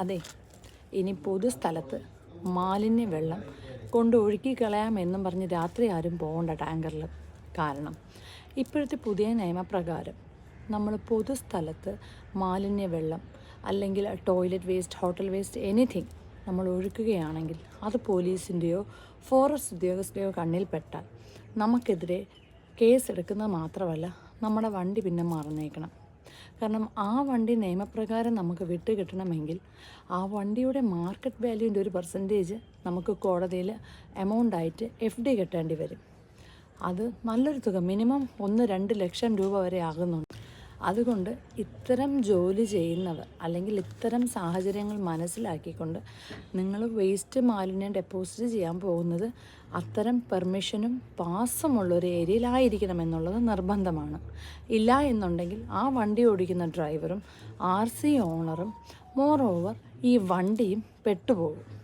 അതെ ഇനി പൊതുസ്ഥലത്ത് മാലിന്യ വെള്ളം കൊണ്ട് ഒഴുക്കി കളയാമെന്നും പറഞ്ഞ് രാത്രി ആരും പോകണ്ട ടാങ്കറിൽ കാരണം. ഇപ്പോഴത്തെ പുതിയ നിയമപ്രകാരം നമ്മൾ പൊതുസ്ഥലത്ത് മാലിന്യ വെള്ളം അല്ലെങ്കിൽ toilet waste hotel waste anything നമ്മൾ ഒഴുക്കുകയാണെങ്കിൽ അത് പോലീസിന്റെയോ ഫോറസ്റ്റ് ഉദ്യോഗസ്ഥരെയോ കണ്ണിൽപ്പെട്ടാൽ നമുക്കെതിരെ കേസ് എടുക്കുന്നത് മാത്രമല്ല നമ്മുടെ വണ്ടി പിന്നെ മറന്നേക്കണം. കാരണം ആ വണ്ടി നിയമപ്രകാരം നമുക്ക് വിട്ട് കിട്ടണമെങ്കിൽ ആ വണ്ടിയുടെ മാർക്കറ്റ് വാല്യൂന്റെ ഒരു പെർസെന്റേജ് നമുക്ക് കോടതിയിൽ എമൗണ്ട് ആയിട്ട് എഫ് ഡി കെട്ടേണ്ടി വരും. അത് നല്ലൊരു തുക മിനിമം ഒന്ന് രണ്ട് ലക്ഷം രൂപ വരെ ആകുന്നുണ്ട്. അതുകൊണ്ട് ഇത്തരം ജോലി ചെയ്യുന്നവർ അല്ലെങ്കിൽ ഇത്തരം സാഹചര്യങ്ങൾ മനസ്സിലാക്കിക്കൊണ്ട് നിങ്ങൾ വേസ്റ്റ് മാലിന്യം ഡെപ്പോസിറ്റ് ചെയ്യാൻ പോകുന്നത് അത്തരം പെർമിഷനും പാസ്സുമുള്ള ഒരു ഏരിയയിലായിരിക്കണം എന്നുള്ളത് നിർബന്ധമാണ്. ഇല്ല എന്നുണ്ടെങ്കിൽ ആ വണ്ടി ഓടിക്കുന്ന ഡ്രൈവറും ആർ സി ഓണറും മോർ ഓവർ ഈ വണ്ടിയും പെട്ടുപോകും.